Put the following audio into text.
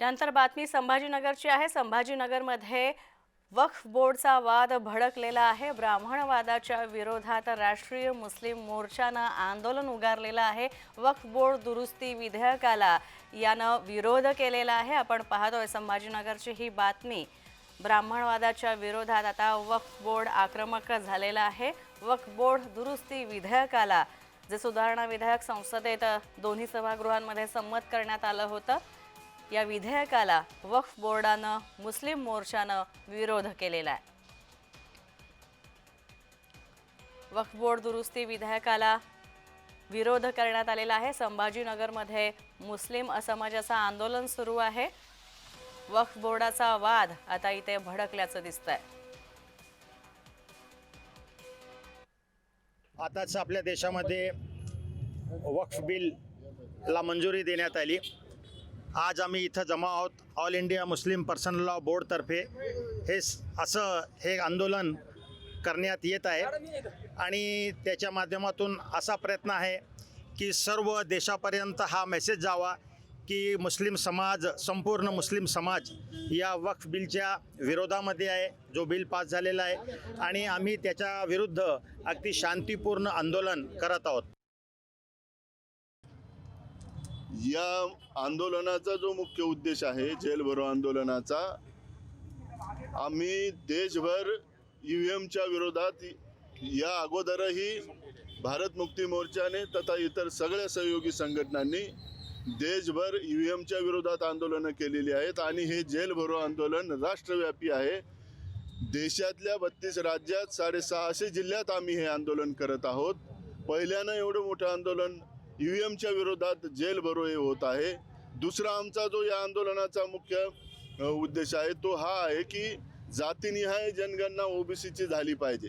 त्यानंतर बातमी संभाजीनगरची आहे. संभाजीनगरमध्ये वक्फ बोर्डचा वाद भडकलेला आहे. ब्राह्मणवादाच्या विरोधात राष्ट्रीय मुस्लिम मोर्चानं आंदोलन उगारलेलं आहे. वक्फ बोर्ड दुरुस्ती विधेयकाला यानं विरोध केलेला आहे. आपण पाहतोय संभाजीनगरची ही बातमी. ब्राह्मणवादाच्या विरोधात आता वक्फ बोर्ड आक्रमक झालेला आहे. वक्फ बोर्ड दुरुस्ती विधेयकाला जे सुधारणा विधेयक संसदेत दोन्ही सभागृहांमध्ये संमत करण्यात आलं होतं या विधेयकाला वक्फ बोर्डानं मुस्लिम मोर्चानं विरोध केलेला आहे. वक्फ बोर्ड दुरुस्ती विधेयकाला विरोध करण्यात आलेला आहे. संभाजीनगरमध्ये मुस्लिम समाजाचं आंदोलन सुरू आहे. वक्फ बोर्डाचा वाद आता इथे भडकल्याचं दिसतंय. आताच आपल्या देशामध्ये वक्फ बिलला मंजुरी देण्यात आली. आज आम्ही इथं जमा आहोत. All India Muslim Personal Law बोर्डतर्फे हे स- असं हे आंदोलन करण्यात येत आहे. आणि त्याच्या माध्यमातून असा प्रयत्न आहे की सर्व देशापर्यंत हा मेसेज जावा की मुस्लिम समाज संपूर्ण मुस्लिम समाज या वक्फ बिलच्या विरोधामध्ये आहे. जो बिल पास झालेला आहे. आणि आम्ही त्याच्या विरुद्ध अगदी शांतीपूर्ण आंदोलन करत आहोत. या आंदोलनाचा जो मुख्य उद्देश आहे जेल भरो आंदोलनाचा आम्ही देशभर ईव्हीएमच्या विरोधात या अगोदरही भारत मुक्ती मोर्चाने तथा इतर सगळ्या सहयोगी संघटनांनी देशभर ईव्हीएमच्या विरोधात आंदोलनं केलेली आहेत आणि हे जेल भरो आंदोलन राष्ट्रव्यापी आहे. देशातल्या बत्तीस राज्यात साडेसहाशे जिल्ह्यात आम्ही हे आंदोलन करत आहोत. पहिल्यानं एवढं मोठं आंदोलन ईव्हीएमच्या विरोधात जेल भरो हे होत आहे. दुसरा आमचा जो या आंदोलनाचा मुख्य उद्देश आहे तो हा आहे की जातीनिहाय जनगणना ओबीसीची झाली पाहिजे.